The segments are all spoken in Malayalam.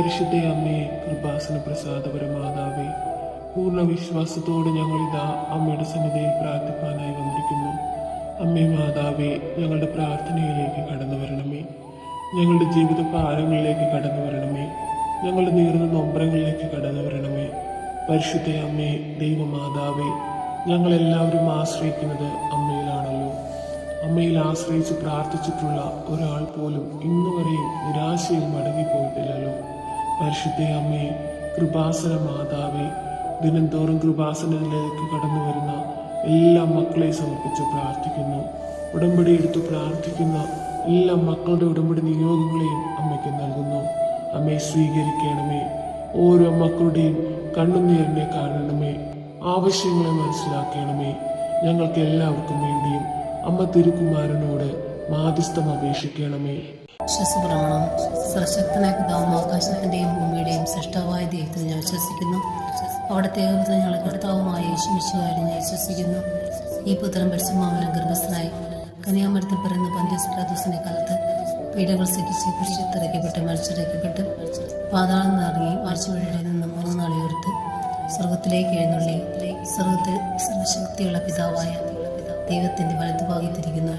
പരിശുദ്ധ അമ്മയെ കൃപാസന പ്രസാദപര മാതാവേ പൂർണ വിശ്വാസത്തോടെ ഞങ്ങളിതാ അമ്മയുടെ സന്നിധിയിൽ പ്രാർത്ഥിപ്പാനായി വന്നിരിക്കുന്നു. അമ്മേ മാതാവേ ഞങ്ങളുടെ പ്രാർത്ഥനയിലേക്ക് കടന്നു വരണമേ. ഞങ്ങളുടെ ജീവിത പാരങ്ങളിലേക്ക് കടന്നു വരണമേ. ഞങ്ങളുടെ നീറുന്ന നൊമ്പരങ്ങളിലേക്ക് കടന്നു വരണമേ. പരിശുദ്ധ അമ്മേ ദൈവമാതാവേ ഞങ്ങളെല്ലാവരും ആശ്രയിക്കുന്നത് അമ്മയിലാണല്ലോ. അമ്മയിൽ ആശ്രയിച്ച് പ്രാർത്ഥിച്ചിട്ടുള്ള ഒരാൾ പോലും ഇന്നുവരെയും നിരാശയിൽ മടങ്ങിപ്പോയിട്ടില്ലല്ലോ. പരിശുദ്ധ അമ്മേ കൃപാസന മാതാവേ ദിനംതോറും കൃപാസനത്തിലേക്ക് കടന്നു വരുന്ന എല്ലാ മക്കളെ സമർപ്പിച്ച് പ്രാർത്ഥിക്കുന്നു. ഉടമ്പടി എടുത്ത് പ്രാർത്ഥിക്കുന്ന എല്ലാ മക്കളുടെ ഉടമ്പടി നിയോഗങ്ങളെയും അമ്മയ്ക്ക് നൽകുന്നു. അമ്മയെ സ്വീകരിക്കണമേ. ഓരോ മക്കളുടെയും കണ്ണുനീരിനെ കാണണമേ. ആവശ്യങ്ങളെ മനസ്സിലാക്കണമേ. ഞങ്ങൾക്ക് എല്ലാവർക്കും വേണ്ടിയും അമ്മ തിരുക്കുമാരനോട് മാധ്യസ്ഥം അപേക്ഷിക്കണമേ. വിശ്വസപ്രമാണം സർശക്തനായ പിതാവും ആകാശത്തിന്റെയും ഭൂമിയുടെയും സൃഷ്ടാവായ ദൈവത്തിൽ ഞാൻ വിശ്വസിക്കുന്നു അവിടത്തെ ഏകത്തിൽ ഞങ്ങളുടെ കർത്താവുമായ യേശുമിശുകാരി ഞാൻ വിശ്വസിക്കുന്നു ഈ പുത്രൻ പരിശുമാവനം ഗർഭസ്ഥനായി കന്യാമരത്തിൽ പിറന്ന പന്ത്യസ്പ്രാദോസിന്റെ കാലത്ത് പീഡകൾ സഹിച്ച് കുരിശിത്തിറക്കപ്പെട്ട് മരിച്ചിറക്കപ്പെട്ട് പാതാളം നിറങ്ങി ആഴ്ചവഴിയുടെ നിന്ന് മൂന്ന് നാൾ ഉയർത്ത് സ്വർഗത്തിലേക്ക് എഴുന്നള്ളി. സ്വർഗത്തിൽ സർവശക്തിയുള്ള പിതാവായ ദൈവത്തിന്റെ വലതുഭാഗത്തിരിക്കുന്നു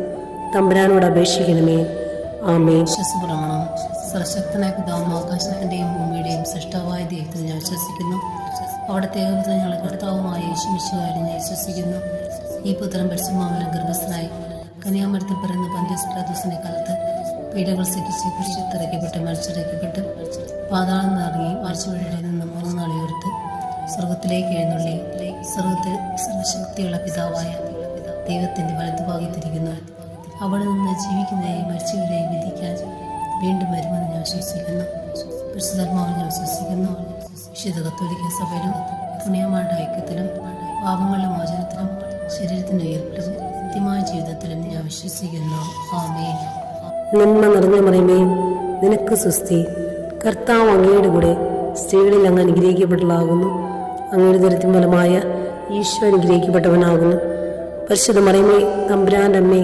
തമ്പുരാനോട് അപേക്ഷിക്കണമേ. ആമേ വിശ്വസപ്രമാണം. സർശക്തനായ പിതാവും ഭൂമിയുടെയും സൃഷ്ടാവായ ദൈവത്തിൽ ഞാൻ വിശ്വസിക്കുന്നു. അവിടുത്തെ ഏകത്തിൽ ഞങ്ങളെ യേശുമിശുവായിരുന്നു ഞാൻ വിശ്വസിക്കുന്നു. ഈ പുത്രൻ പരിശുമാവനം ഗർഭസ്ഥനായി കനിയാമരത്തിൽ പിറന്ന പന്ത്യസ്പ്രാദോസിന്റെ കാലത്ത് പീഡകൾ സഹിച്ച് കുരിശിത്തിറക്കപ്പെട്ട് മരിച്ചിറക്കപ്പെട്ട് പാതാളം നിറങ്ങി ആഴ്ചവഴിയുടെ നിന്ന് മൂന്ന് നാൾ ഉയർത്ത് സ്വർഗത്തിലേക്ക് എഴുന്നള്ളി. സ്വർഗത്തിൽ സർവശക്തിയുള്ള പിതാവായ ദൈവത്തിന്റെ വലതുഭാഗത്തിരിക്കുന്നു. അവിടെ നിന്ന് ജീവിക്കുന്നതിനെയും മരിച്ചവരെയും വിധിക്കാൻ വീണ്ടും വരുമെന്ന് ഞാൻ വിശ്വസിക്കുന്നു. പരിശുദ്ധാത്മാവിൽ ഞാൻ വിശ്വസിക്കുന്നു. വിശുദ്ധ കത്തോലിക്ക സഭയിലും പുണ്യമാരുടെ ഐക്യത്തിലും പാപങ്ങളുടെ മോചനത്തിലും ശരീരത്തിന്റെ ഉയർപ്പിലും കൃത്യമായ ജീവിതത്തിലും ഞാൻ വിശ്വസിക്കുന്നു. ആമേ നന്മ നിറഞ്ഞ മറിയമേ നിനക്ക് സുസ്തി കർത്താവ് അങ്ങയുടെ കൂടെ സ്ത്രീകളിൽ അങ്ങ് അനുഗ്രഹിക്കപ്പെട്ടതാകുന്നു അങ്ങയുടെ ദുരിത ഫലമായ ഈശോ അനുഗ്രഹിക്കപ്പെട്ടവനാകുന്നു. പരിശുദ്ധ മറിയമേ തമ്പുരാന്റെ അമ്മേ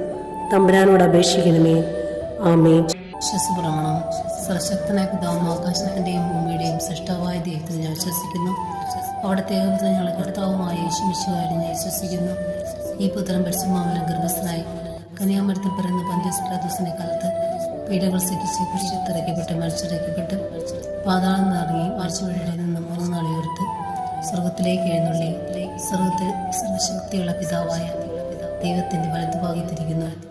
തമ്പുരാനോട് അപേക്ഷിക്കണമേ. ആമേ വിശ്വസപ്രമാണം. സർശക്തനായ പിതാവും ആകാശത്തിന്റെയും ഭൂമിയുടെയും സൃഷ്ടാവായ ദൈവത്തിൽ ഞാൻ വിശ്വസിക്കുന്നു. അവിടുത്തെ ഞങ്ങളുടെ കർത്താവുമായ യേശുമിശുകാരി ഞാൻ വിശ്വസിക്കുന്നു. ഈ പുത്രൻ പരിശുമാവലം ഗർഭസ്ഥനായി കന്യാമരത്തിൽ പിറന്ന് പന്ത്യസ്പ്രാദോസിന്റെ കാലത്ത് പീഡകൾ സഹിച്ച് കുരിശിത്തിറക്കപ്പെട്ട് മരിച്ചിറക്കപ്പെട്ട്. പാതാളം നിറങ്ങി മരിച്ചുവഴിയിൽ നിന്ന് മൂന്ന് നാളിയോർത്ത് സ്വർഗത്തിലേക്ക് എഴുന്നള്ളി. സ്വർഗത്തിൽ സർവശക്തിയുള്ള പിതാവായ ദൈവത്തിന്റെ വലതുഭാഗത്തിരിക്കുന്നു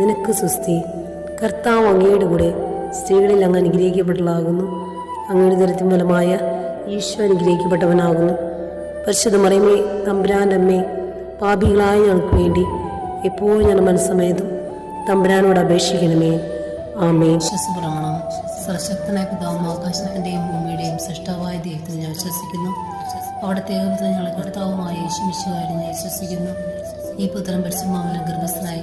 നിനക്ക് സുസ്തി. കർത്താവ് അങ്ങയുടെ കൂടെ സ്ത്രീകളിൽ അങ്ങ് അനുഗ്രഹിക്കപ്പെട്ടതാകുന്നു അങ്ങയുടെ ദരത്തിൻ ഫലമായ ഈശോ അനുഗ്രഹിക്കപ്പെട്ടവനാകുന്നു. പരിശുദ്ധ മറിയമേ തമ്പുരാന്റെ അമ്മേ പാപികളായ ഞങ്ങൾക്ക് വേണ്ടി എപ്പോഴും ഞാൻ മനസ്സമയതും തമ്പുരാനോട് അപേക്ഷിക്കണമേ. ആമേ വിശ്വസപ്രമാണം. സർശക്തനായ പിതാവും ആകാശത്തിന്റെയും ഭൂമിയുടെയും സൃഷ്ടാവായ ദൈവത്തിൽ ഞാൻ വിശ്വസിക്കുന്നു. അവിടെ ഏകപുത്രൻ ഞങ്ങളുടെ കർത്താവുമായ ഞാൻ വിശ്വസിക്കുന്നു. ഈ പുത്രം പരിശുമാവലം ഗർഭസ്ഥനായി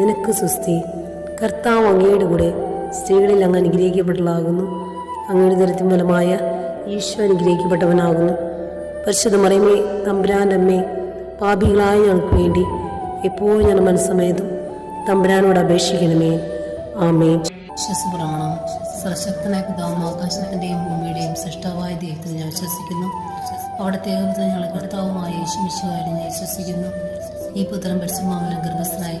നിനക്ക് സുസ്തി. കർത്താവ് അങ്ങയുടെ കൂടെ സ്ത്രീകളിൽ അങ്ങ് അനുഗ്രഹിക്കപ്പെട്ടതാകുന്നു അങ്ങയുടെ ദരത്തിൻ ഫലമായ ഈശോ അനുഗ്രഹിക്കപ്പെട്ടവനാകുന്നു. പരിശുദ്ധ മറിയമേ തമ്പുരാന്റെ അമ്മേ പാപികളായ ഞങ്ങൾക്ക് വേണ്ടി എപ്പോഴും ഞാൻ മനസ്സമയതും തമ്പുരാനോട് അപേക്ഷിക്കണമേ. ആമേ വിശ്വസപ്രമാണം. സർശക്തനായ പിതാവും ആകാശത്തിന്റെയും ഭൂമിയുടെയും സൃഷ്ടാവായ ദൈവത്തിൽ ഞാൻ വിശ്വസിക്കുന്നു. അവിടുത്തെ ഏകപുത്രൻ ഞങ്ങളുടെ കർത്താവുമായ യേശുമിശുകാരി ഞാൻ വിശ്വസിക്കുന്നു. ഈ പുത്രം പരിശുമാവലം ഗർഭസ്ഥനായി